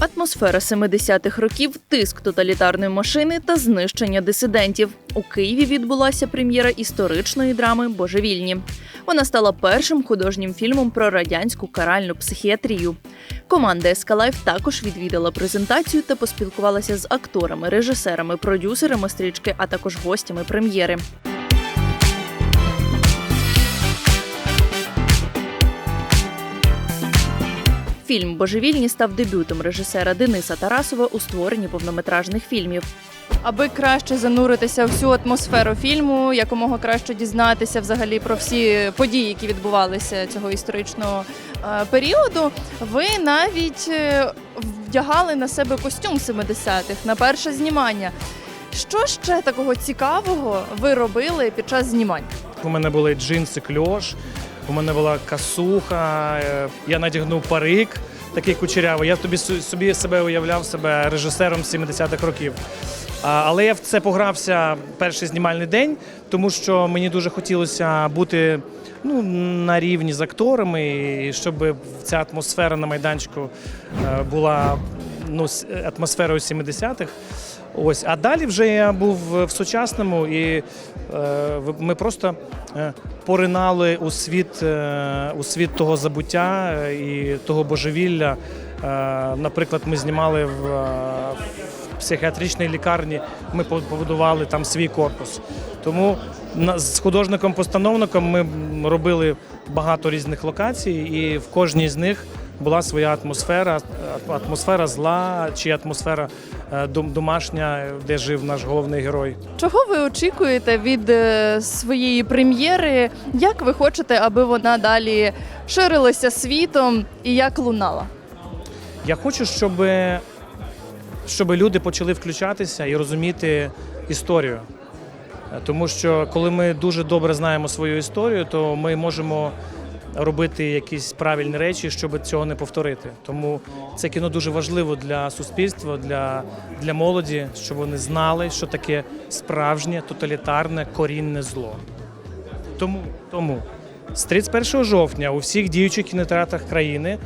Атмосфера 70-х років, тиск тоталітарної машини та знищення дисидентів. У Києві відбулася прем'єра історичної драми Божевільні. Вона стала першим художнім фільмом про радянську каральну психіатрію. Команда Ескалайф також відвідала презентацію та поспілкувалася з акторами, режисерами, продюсерами стрічки, а також гостями прем'єри. Фільм Божевільні став дебютом режисера Дениса Тарасова у створенні повнометражних фільмів. Аби краще зануритися в всю атмосферу фільму, якомога краще дізнатися взагалі про всі події, які відбувалися цього історичного е, періоду, ви навіть е, вдягали на себе костюм 70-х на перше знімання. Що ще такого цікавого ви робили під час знімань? У мене були джинси кльош, у мене була касуха, е, я надягнув парик такий кучерявий. Я тобі собі себе уявляв себе режисером 70-х років. Але я в це погрався перший знімальний день, тому що мені дуже хотілося бути ну, на рівні з акторами, щоб ця атмосфера на майданчику е, була ну, атмосферою 70-х. Ось, а далі вже я був в сучасному, і е, ми просто е, поринали у світ, е, у світ того забуття і того божевілля. Наприклад, ми знімали в, психіатричній лікарні, ми побудували там свій корпус. Тому з художником-постановником ми робили багато різних локацій, і в кожній з них була своя атмосфера, атмосфера зла чи атмосфера е, домашня, де жив наш головний герой. Чого ви очікуєте від е, своєї прем'єри? Як ви хочете, аби вона далі ширилася світом і як лунала? Я хочу, щоб, щоб люди почали включатися і розуміти історію. Е, Тому що коли ми дуже добре знаємо свою історію, то ми можемо робити якісь правильні речі, щоб цього не повторити. Тому це кіно дуже важливо для суспільства, для, для молоді, щоб вони знали, що таке справжнє тоталітарне корінне зло. Тому, тому з 31 жовтня у всіх діючих кінотеатрах країни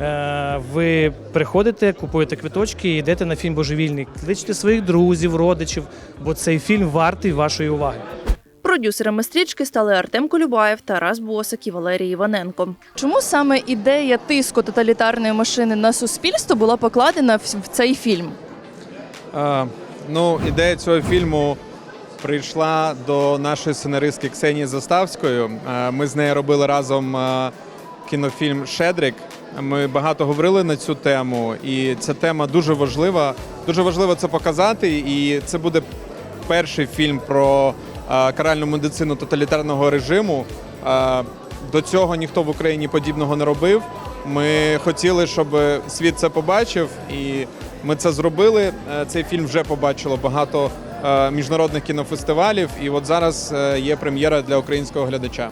е, ви приходите, купуєте квиточки і йдете на фільм Божевільний. Кличте своїх друзів, родичів, бо цей фільм вартий вашої уваги. Продюсерами стрічки стали Артем Колюбаєв, Тарас Босик і Валерій Іваненко. Чому саме ідея тиску тоталітарної машини на суспільство була покладена в цей фільм? Е, Ну, ідея цього фільму прийшла до нашої сценаристки Ксенії Заставської. Ми з нею робили разом кінофільм Шедрик. Ми багато говорили на цю тему, і ця тема дуже важлива. Дуже важливо це показати. І це буде перший фільм про каральну медицину тоталітарного режиму. Е, До цього ніхто в Україні подібного не робив. Ми хотіли, щоб світ це побачив, і ми це зробили. Е, Цей фільм вже побачило багато е, міжнародних кінофестивалів, і от зараз е, є прем'єра для українського глядача.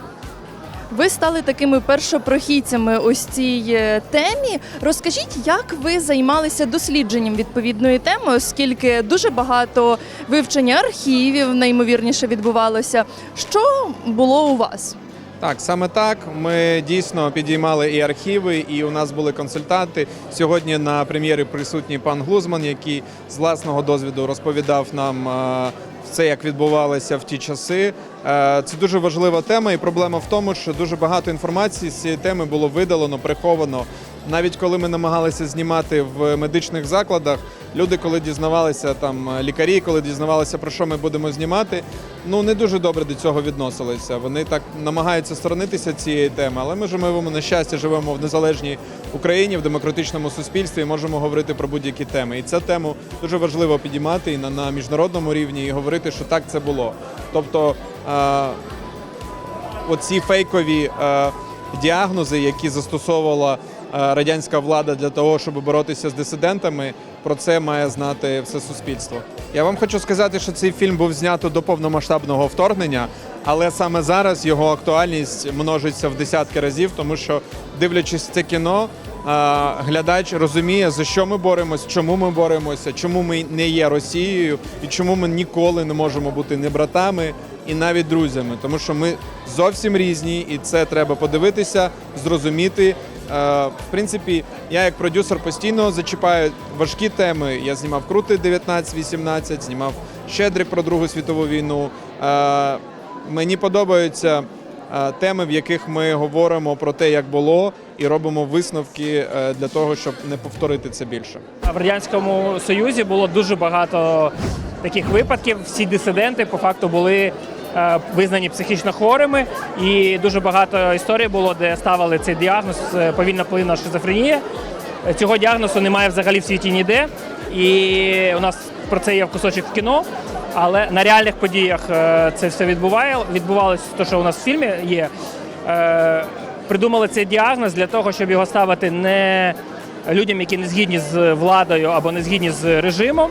Ви стали такими першопрохідцями ось цій е, темі. Розкажіть, як ви займалися дослідженням відповідної теми, оскільки дуже багато вивчення архівів неймовірніше відбувалося. Що було у вас? Так, саме так. Ми дійсно підіймали і архіви, і у нас були консультанти. Сьогодні на прем'єрі присутній пан Глузман, який з власного досвіду розповідав нам е, все, як відбувалося в ті часи. Е, Це дуже важлива тема, і проблема в тому, що дуже багато інформації з цієї теми було видалено, приховано. Навіть коли ми намагалися знімати в медичних закладах, люди, коли дізнавалися там лікарі, коли дізнавалися про що ми будемо знімати, ну не дуже добре до цього відносилися. Вони так намагаються сторонитися цієї теми, але ми живемо на щастя, живемо в незалежній Україні, в демократичному суспільстві і можемо говорити про будь-які теми. І цю тему дуже важливо підіймати і на, на міжнародному рівні і говорити, що так це було. Тобто. Оці фейкові діагнози, які застосовувала радянська влада для того, щоб боротися з дисидентами, про це має знати все суспільство. Я вам хочу сказати, що цей фільм був знято до повномасштабного вторгнення, але саме зараз його актуальність множиться в десятки разів, тому що, дивлячись це кіно, глядач розуміє, за що ми боремось, чому ми боремося, чому ми не є Росією і чому ми ніколи не можемо бути не братами і навіть друзями, тому що ми зовсім різні, і це треба подивитися, зрозуміти в принципі, я як продюсер постійно зачіпаю важкі теми. Я знімав крути 19-18, знімав щедрик про Другу світову війну. Е, Мені подобаються е, теми, в яких ми говоримо про те, як було, і робимо висновки е, для того, щоб не повторити це більше. В радянському союзі було дуже багато таких випадків. Всі дисиденти по факту були е, визнані психічно хворими, і дуже багато історій було, де ставили цей діагноз е, повільно плинна шизофренія. Е, Цього діагнозу немає взагалі в світі ніде. І у нас про це є кусочок в кіно. Але на реальних подіях е, це все відбуває. Відбувалося те, що у нас в фільмі є. Е, Придумали цей діагноз для того, щоб його ставити не людям, які не згідні з владою або не згідні з режимом.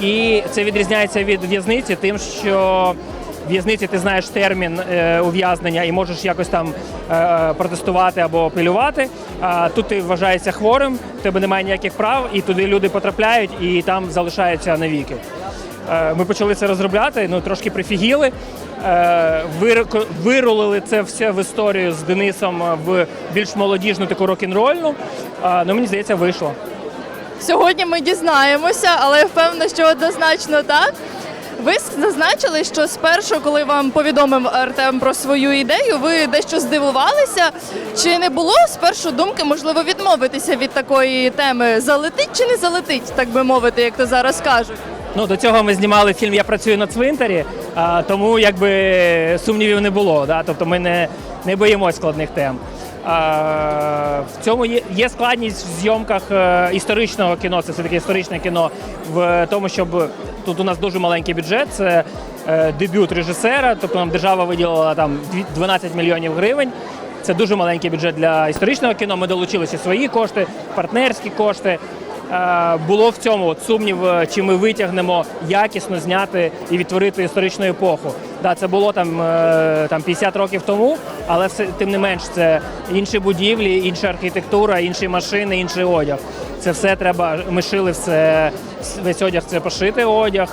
І це відрізняється від в'язниці, тим, що в в'язниці ти знаєш термін е, ув'язнення і можеш якось там е, протестувати або апелювати. Тут ти вважаєшся хворим, в тебе немає ніяких прав, і туди люди потрапляють і там залишаються навіки. Е, Ми почали це розробляти, ну трошки прифігіли. Вирулили це все в історію з Денисом в більш молодіжну таку рок-н-рольну. Ну мені здається, вийшло. Сьогодні ми дізнаємося, але я впевнена, що однозначно так. Ви зазначили, що спершу, коли вам повідомив Артем про свою ідею, ви дещо здивувалися. Чи не було спершу думки, можливо, відмовитися від такої теми? Залетить чи не залетить, так би мовити, як то зараз кажуть? Ну до цього ми знімали фільм Я працюю на цвинтарі, а, тому якби сумнівів не було. Да? Тобто ми не, не боїмося складних тем. В цьому є, складність в зйомках е, історичного кіно, це все-таки історичне кіно, в тому, щоб тут у нас дуже маленький бюджет, це е, дебют режисера, тобто нам держава виділила там дві- 12 мільйонів гривень. Це дуже маленький бюджет для історичного кіно. Ми долучилися свої кошти, партнерські кошти. Е, Було в цьому сумнів, е, чи ми витягнемо якісно зняти і відтворити історичну епоху. Да, це було там, е, там 50 років тому, але все тим не менш це інші будівлі, інша архітектура, інші машини, інший одяг. Це все треба. Ми шили все весь одяг. Це пошити одяг.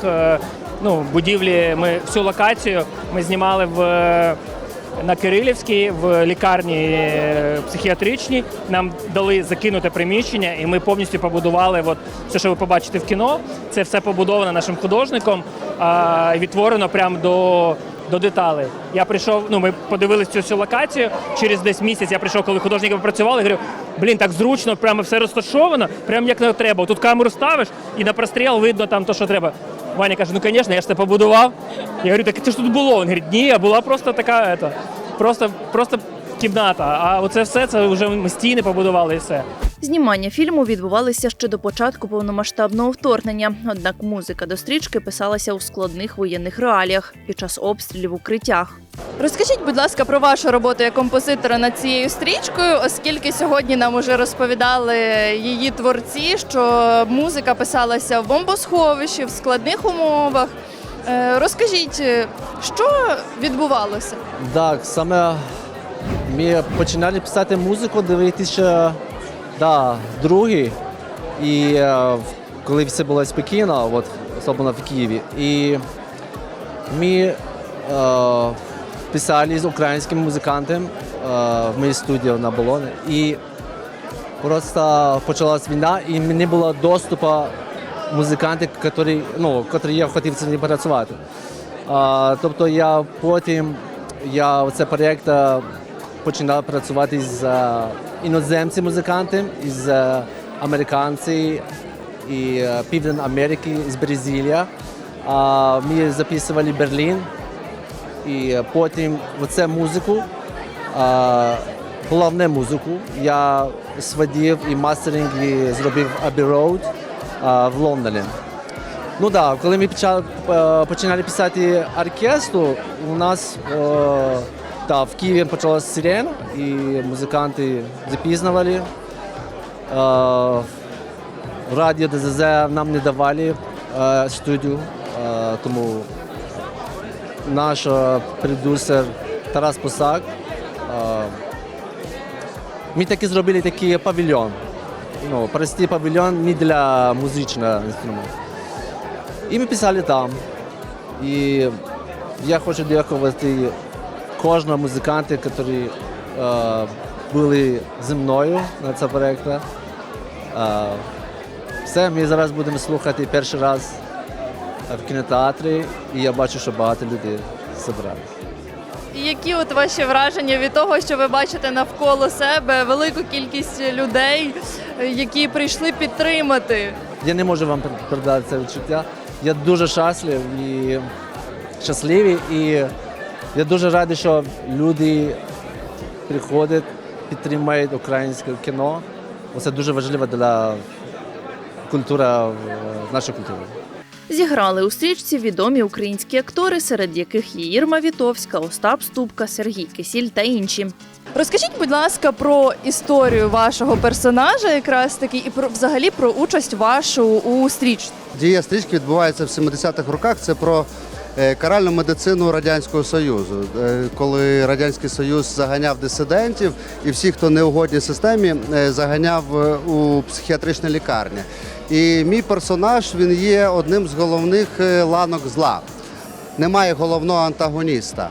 Ну, будівлі. Ми всю локацію ми знімали в. На Кирилівській в лікарні е, психіатричній нам дали закинуте приміщення, і ми повністю побудували. От все, що ви побачите в кіно, це все побудовано нашим художником відтворено прямо до. До деталей. Я прийшов, ну ми подивилися цю всю локацію. Через десь місяць я прийшов, коли художники попрацювали, говорю, блін, так зручно, прямо все розташовано, прямо як не треба. Тут камеру ставиш і на простріл видно там то, що треба. Ваня каже, ну звісно, я ж це побудував. Я говорю, так це ж тут було. Він говорить, ні, була просто така, ета, просто, просто кімната. А оце все це вже ми стіни побудували і все. Знімання фільму відбувалися ще до початку повномасштабного вторгнення. Однак музика до стрічки писалася у складних воєнних реаліях під час обстрілів в укриттях. Розкажіть, будь ласка, про вашу роботу як композитора над цією стрічкою, оскільки сьогодні нам уже розповідали її творці, що музика писалася в бомбосховищі, в складних умовах. Е, Розкажіть, що відбувалося? Так, саме ми починали писати музику 2002 і е, коли все було спокійно, от, особливо в Києві. І ми е, писали з українським музикантом е, в моїй студії на Болоні. І просто почалась війна, і не було доступу музикантів, які, ну, я хотів з ним працювати. А, тобто я потім я цей проєкт е, починав працювати з е, іноземці музикантами, із е, американці і е, Південної Америки, з Бразилії. Ми записували Берлін і потім оце музику, головне музику. Я сводив і мастеринг і зробив Abbey Road в Лондоні. Ну так, да, коли ми почали, починали писати оркестру, у нас да, в Києві почалася сирена, і музиканти запізнювали. Е, радіо ДЗЗ нам не давали е, студію, е, тому наш продюсер Тарас Посак. Ми таки зробили такий павільйон. Ну, простий павільйон не для музичного інструменту. І ми писали там. І я хочу дякувати кожному музиканту, який е, були зі мною на цьому проєкті. А, Все, ми зараз будемо слухати перший раз в кінотеатрі, і я бачу, що багато людей зібралися. І які от ваші враження від того, що ви бачите навколо себе велику кількість людей, е, які прийшли підтримати? Я не можу вам передати це відчуття. Я дуже щаслив і щасливий, і я дуже радий, що люди приходять, підтримують українське кіно. Це дуже важливо для культури, нашої культури. Зіграли у стрічці відомі українські актори, серед яких є Ірма Вітовська, Остап Ступка, Сергій Кисіль та інші. Розкажіть, будь ласка, про історію вашого персонажа, якраз таки, і про взагалі про участь вашу у стрічці. Дія стрічки відбувається в 70-х роках. Це про каральну медицину Радянського Союзу, Е, коли Радянський Союз заганяв дисидентів і всіх, хто не угодні системі, е, заганяв е, у психіатричні лікарні. І мій персонаж він є одним з головних е, ланок зла. Немає головного антагоніста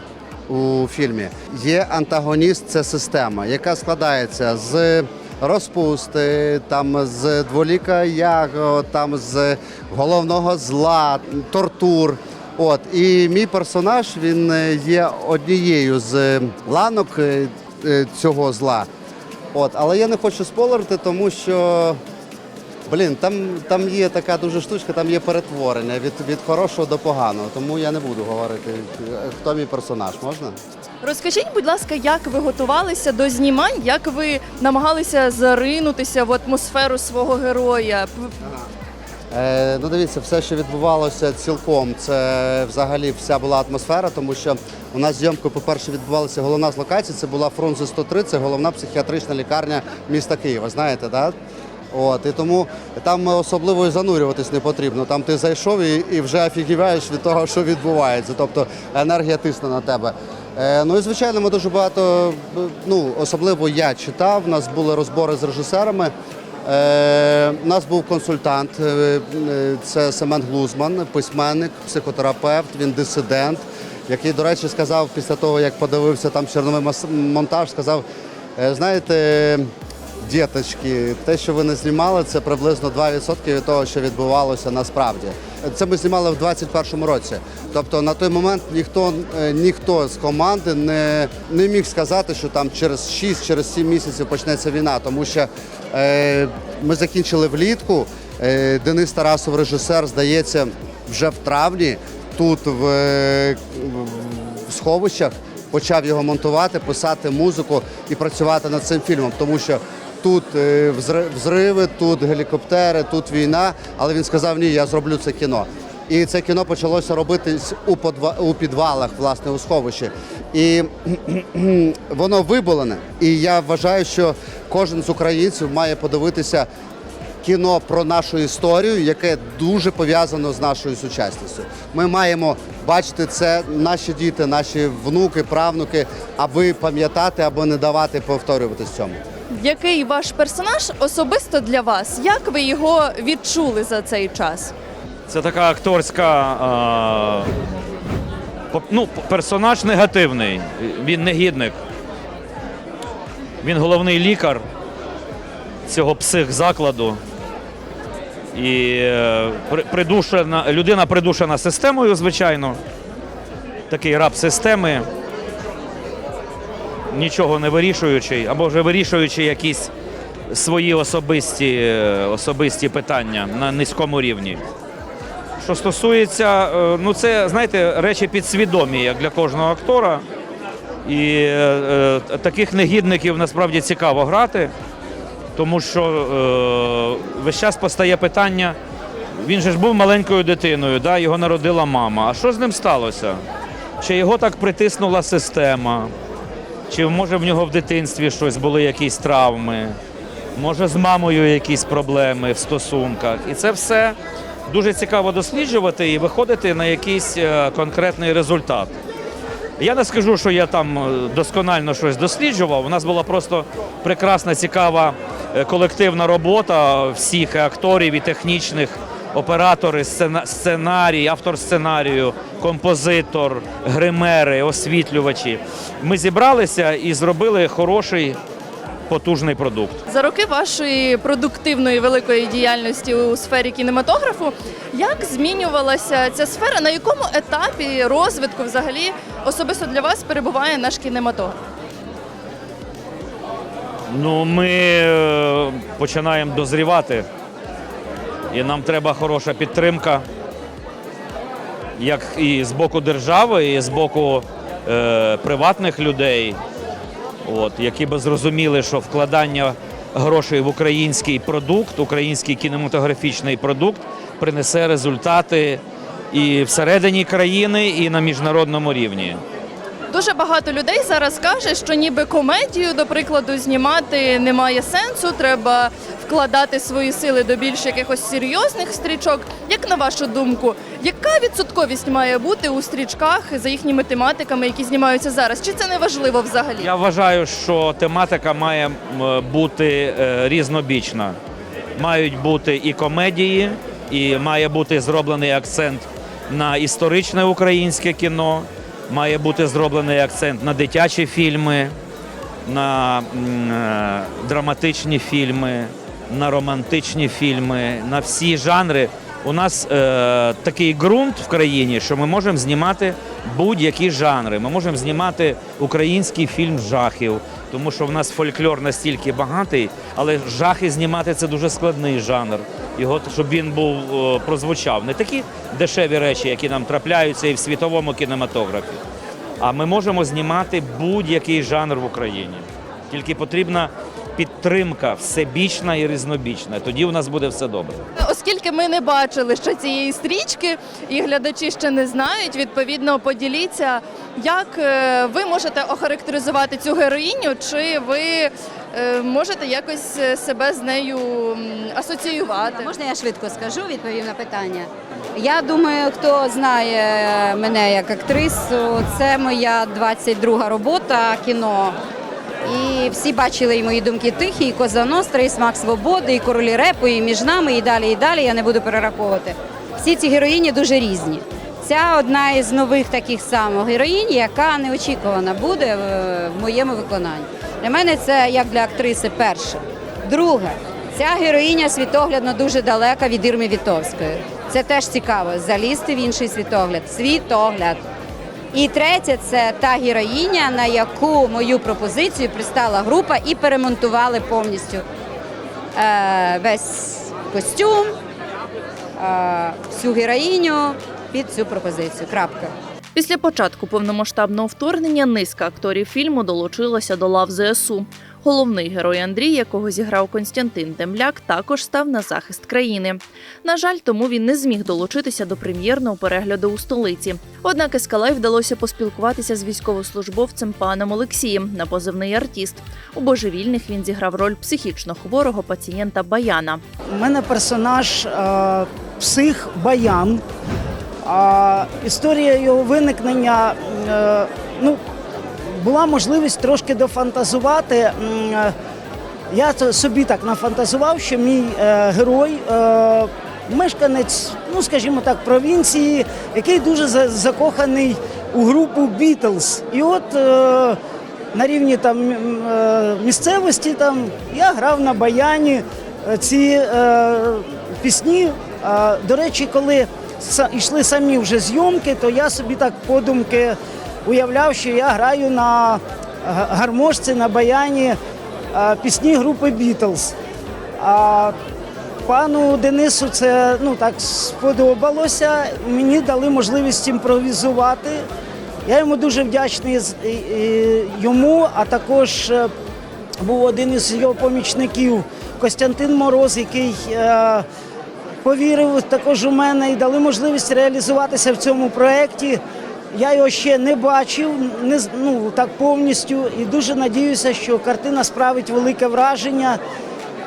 у фільмі. Є антагоніст, це система, яка складається з розпусти, там з дволіка яго, там з головного зла, тортур. От і мій персонаж він е, є однією з ланок е, е, цього зла. От, але я не хочу спойлерити, тому що Блін, там, там є така дуже штучка, там є перетворення від, від хорошого до поганого. Тому я не буду говорити, хто мій персонаж, можна? Розкажіть, будь ласка, як ви готувалися до знімань, як ви намагалися заринутися в атмосферу свого героя? Е, ну дивіться, все, що відбувалося цілком, це взагалі вся була атмосфера, тому що у нас зйомки, по-перше, відбувалася головна з локацій, це була Фрунзе 103, це головна психіатрична лікарня міста Києва, знаєте, так? От, і тому там особливо і занурюватись не потрібно. Там ти зайшов і, і вже офігіваєш від того, що відбувається. Тобто енергія тисне на тебе. Е, ну і звичайно, ми дуже багато, ну особливо я читав. У нас були розбори з режисерами. Е, у нас був консультант, е, е, це Семен Глузман, письменник, психотерапевт, він дисидент, який, до речі, сказав після того, як подивився там черновий монтаж, сказав: «Е, знаєте, діточки, те, що ви не знімали, це приблизно 2% від того, що відбувалося насправді. Це ми знімали в 2021 році. Тобто на той момент ніхто, е, ніхто з команди не, не міг сказати, що там через 6, через 7 місяців почнеться війна, тому що е, ми закінчили влітку. Е, Денис Тарасов, режисер, здається, вже в травні тут в, е, в сховищах почав його монтувати, писати музику і працювати над цим фільмом, тому що тут е, взриви, тут гелікоптери, тут війна. Але він сказав: ні, я зроблю це кіно. І це кіно почалося робитись у подва- у підвалах, власне, у сховищі. І воно виболене. І я вважаю, що кожен з українців має подивитися кіно про нашу історію, яке дуже пов'язано з нашою сучасністю. Ми маємо бачити це наші діти, наші внуки, правнуки, аби пам'ятати або не давати повторюватись цьому. Який ваш персонаж особисто для вас? Як ви його відчули за цей час? Це така акторська. е, ну, персонаж негативний. Він негідник. Він головний лікар цього психзакладу. І е, придушена, людина придушена системою, звичайно. Такий раб системи, нічого не вирішуючий, або вже вирішуючи якісь свої особисті, е, особисті питання на низькому рівні. Що стосується, е, ну це знаєте, речі підсвідомі, як для кожного актора. І е, таких негідників насправді цікаво грати, тому що е, весь час постає питання. Він же ж був маленькою дитиною, да, його народила мама. А що з ним сталося? Чи його так притиснула система? Чи може в нього в дитинстві щось були якісь травми? Може з мамою якісь проблеми в стосунках? І це все дуже цікаво досліджувати і виходити на якийсь е, конкретний результат. Я не скажу, що я там е, досконально щось досліджував. У нас була просто прекрасна, цікава е, колективна робота всіх акторів і технічних оператори, сцена- сценарій, автор сценарію, композитор, гримери, освітлювачі. Ми зібралися і зробили хороший потужний продукт. За роки вашої продуктивної великої діяльності у сфері кінематографу, як змінювалася ця сфера? На якому етапі розвитку взагалі особисто для вас перебуває наш кінематограф? Ну, ми е, починаємо дозрівати, і нам треба хороша підтримка, як і з боку держави, і з боку е, приватних людей, от, які би зрозуміли, що вкладання грошей в український продукт, український кінематографічний продукт принесе результати і всередині країни, і на міжнародному рівні. Дуже багато людей зараз каже, що ніби комедію, до прикладу, знімати немає сенсу. Треба вкладати свої сили до більш якихось серйозних стрічок. Як на вашу думку, яка відсотковість має бути у стрічках за їхніми тематиками, які знімаються зараз? Чи це не важливо взагалі? Я вважаю, що тематика має бути е, різнобічна. Мають бути і комедії, і має бути зроблений акцент на історичне українське кіно, має бути зроблений акцент на дитячі фільми, на е, драматичні фільми, на романтичні фільми, на всі жанри. У нас е, такий ґрунт в країні, що ми можемо знімати будь-які жанри. Ми можемо знімати український фільм жахів, тому що в нас фольклор настільки багатий, але жахи знімати це дуже складний жанр. Його щоб він був е, прозвучав. Не такі дешеві речі, які нам трапляються і в світовому кінематографі. А ми можемо знімати будь-який жанр в Україні. Тільки потрібна підтримка всебічна і різнобічна. Тоді у нас буде все добре. Оскільки ми не бачили ще цієї стрічки, і глядачі ще не знають, відповідно поділіться, як е, ви можете охарактеризувати цю героїню, чи ви можете якось е, себе з нею асоціювати? Можна я швидко скажу, відповім на питання. Я думаю, хто знає мене як актрису, це моя 22 робота кіно. І всі бачили і мої думки тихі, і Коза Ностра, і смак свободи, і королі репу, і між нами, і далі, і далі. Я не буду перераховувати. Всі ці героїні дуже різні. Ця одна із нових таких самих героїнь, яка неочікувана буде в моєму виконанні. Для мене це як для актриси перше. Друге, ця героїня світоглядно дуже далека від Ірми Вітовської. Це теж цікаво залізти в інший світогляд. Світогляд. І третє це та героїня, на яку мою пропозицію пристала група і перемонтували повністю е, весь костюм, е, всю героїню під цю пропозицію. Крапка. Після початку повномасштабного вторгнення низка акторів фільму долучилася до лав ЗСУ. Головний герой Андрій, якого зіграв Константин Темляк, також став на захист країни. На жаль, тому він не зміг долучитися до прем'єрного перегляду у столиці. Однак Ескалай вдалося поспілкуватися з військовослужбовцем паном Олексієм на позивний артіст. У божевільних він зіграв роль психічно хворого пацієнта Баяна. У мене персонаж е, псих Баян. А історія його виникнення е, ну, була можливість трошки дофантазувати. Е, Я собі так нафантазував, що мій е, герой. Мешканець, ну скажімо так, провінції, який дуже закоханий у групу Бітлз. І от на рівні там місцевості там я грав на баяні ці пісні. До речі, коли йшли самі вже зйомки, то я собі так подумки уявляв, що я граю на гармошці, на баяні е, пісні групи Бітлз. А пану Денису це ну так сподобалося. Мені дали можливість імпровізувати. Я йому дуже вдячний йому, а також е, був один із його помічників Костянтин Мороз, який е, повірив також у мене і дали можливість реалізуватися в цьому проєкті. Я його ще не бачив, не ну так повністю, і дуже надіюся, що картина справить велике враження.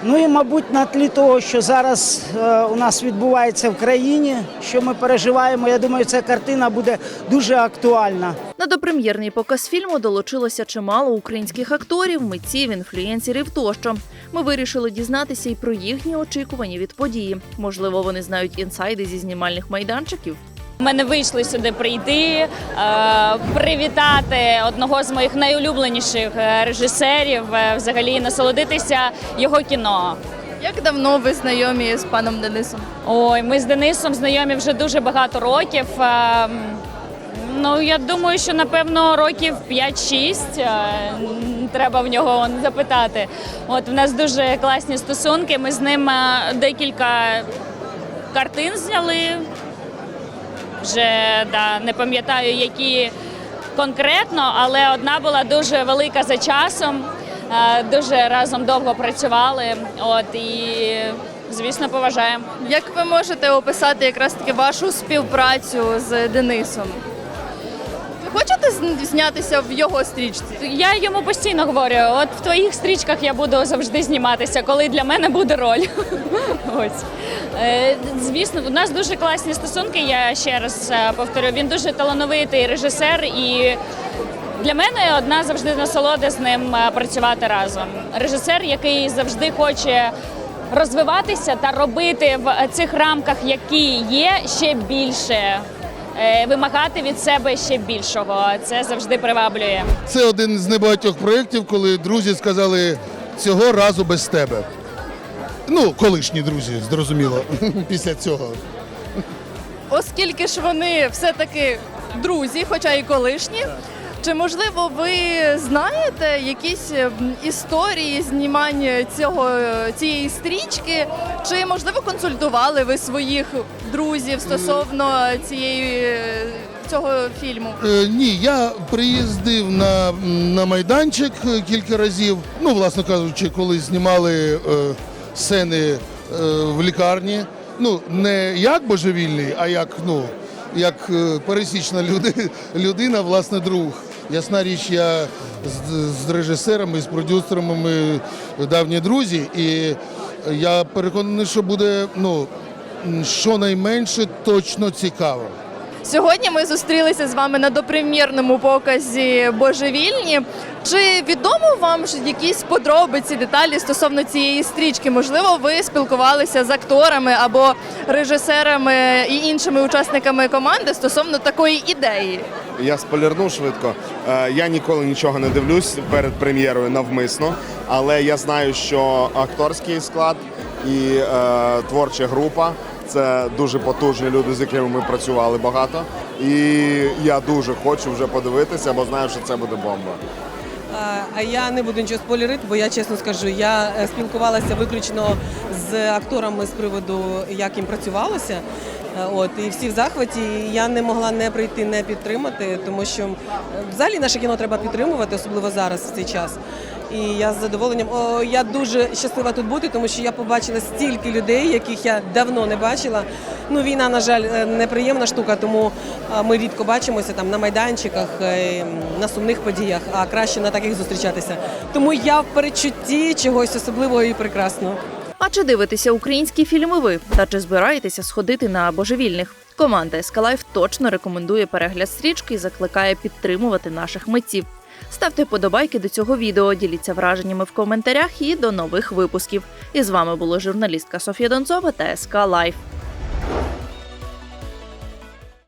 Ну і, мабуть, на тлі того, що зараз е, у нас відбувається в країні, що ми переживаємо, я думаю, ця картина буде дуже актуальна. На допрем'єрний показ фільму долучилося чимало українських акторів, митців, інфлюєнсерів тощо. Ми вирішили дізнатися і про їхні очікування від події. Можливо, вони знають інсайди зі знімальних майданчиків. У мене вийшли сюди прийти, е, привітати одного з моїх найулюбленіших е, режисерів, е, взагалі насолодитися його кіно. Як давно ви знайомі з паном Денисом? Ой, ми з Денисом знайомі вже дуже багато років. Ну, я думаю, що напевно років 5-6. Е, Треба в нього запитати. От в нас дуже класні стосунки. Ми з ним е, декілька картин зняли. Вже да, не пам'ятаю, які конкретно, але одна була дуже велика за часом. Е, Дуже разом довго працювали. От і звісно, поважаємо. Як ви можете описати якраз таки вашу співпрацю з Денисом? Хочете знятися в його стрічці? Я йому постійно говорю: от в твоїх стрічках я буду завжди зніматися, коли для мене буде роль. Ось. Е, Звісно, у нас дуже класні стосунки. Я ще раз е, повторю, він дуже талановитий режисер і. Для мене одна завжди насолода з ним е, працювати разом. Режисер, який завжди хоче розвиватися та робити в цих рамках, які є, ще більше, вимагати від себе ще більшого. Це завжди приваблює. Це один з небагатьох проєктів, коли друзі сказали цього разу без тебе. Ну, колишні друзі, зрозуміло, після цього. Оскільки ж вони все-таки друзі, хоча і колишні. Чи можливо ви знаєте якісь історії знімання цього цієї стрічки? Чи можливо консультували ви своїх друзів стосовно цієї цього фільму? Е, ні, я приїздив на, на майданчик е, кілька разів. Ну, власне кажучи, коли знімали е, сцени е, в лікарні. Ну, не як божевільний, а як, ну, як е, пересічна люди, людина, власне, друг. Ясна річ, я з, режисерами, з продюсерами ми давні друзі, і я переконаний, що буде ну, щонайменше точно цікаво. Сьогодні ми зустрілися з вами на допрем'єрному показі Божевільні. Чи відомо вам ж якісь подробиці, деталі стосовно цієї стрічки? Можливо, ви спілкувалися з акторами або режисерами і іншими учасниками команди стосовно такої ідеї? Я спойлерну швидко. Е, Я ніколи нічого не дивлюсь перед прем'єрою навмисно, але я знаю, що акторський склад і е, творча група це дуже потужні люди, з якими ми працювали багато. І я дуже хочу вже подивитися, бо знаю, що це буде бомба. А- А я не буду нічого спойлерити, бо я чесно скажу, я е, спілкувалася виключно з акторами з приводу, як їм працювалося. Е, От і всі в захваті. І Я не могла не прийти, не підтримати, тому що взагалі наше кіно треба підтримувати, особливо зараз в цей час. І я з задоволенням о, я дуже щаслива тут бути, тому що я побачила стільки людей, яких я давно не бачила. Ну, війна, на жаль, е, неприємна штука, тому ми рідко бачимося там на майданчиках, е, на сумних подіях, а краще на таких зустрічатися. Тому я в передчутті чогось особливого і прекрасного. А чи дивитеся українські фільми ви? Та чи збираєтеся сходити на божевільних? Команда Ескалайф точно рекомендує перегляд стрічки і закликає підтримувати наших митців. Ставте подобайки до цього відео, діліться враженнями в коментарях і до нових випусків. І з вами була журналістка Софія Донцова та СК Лайф.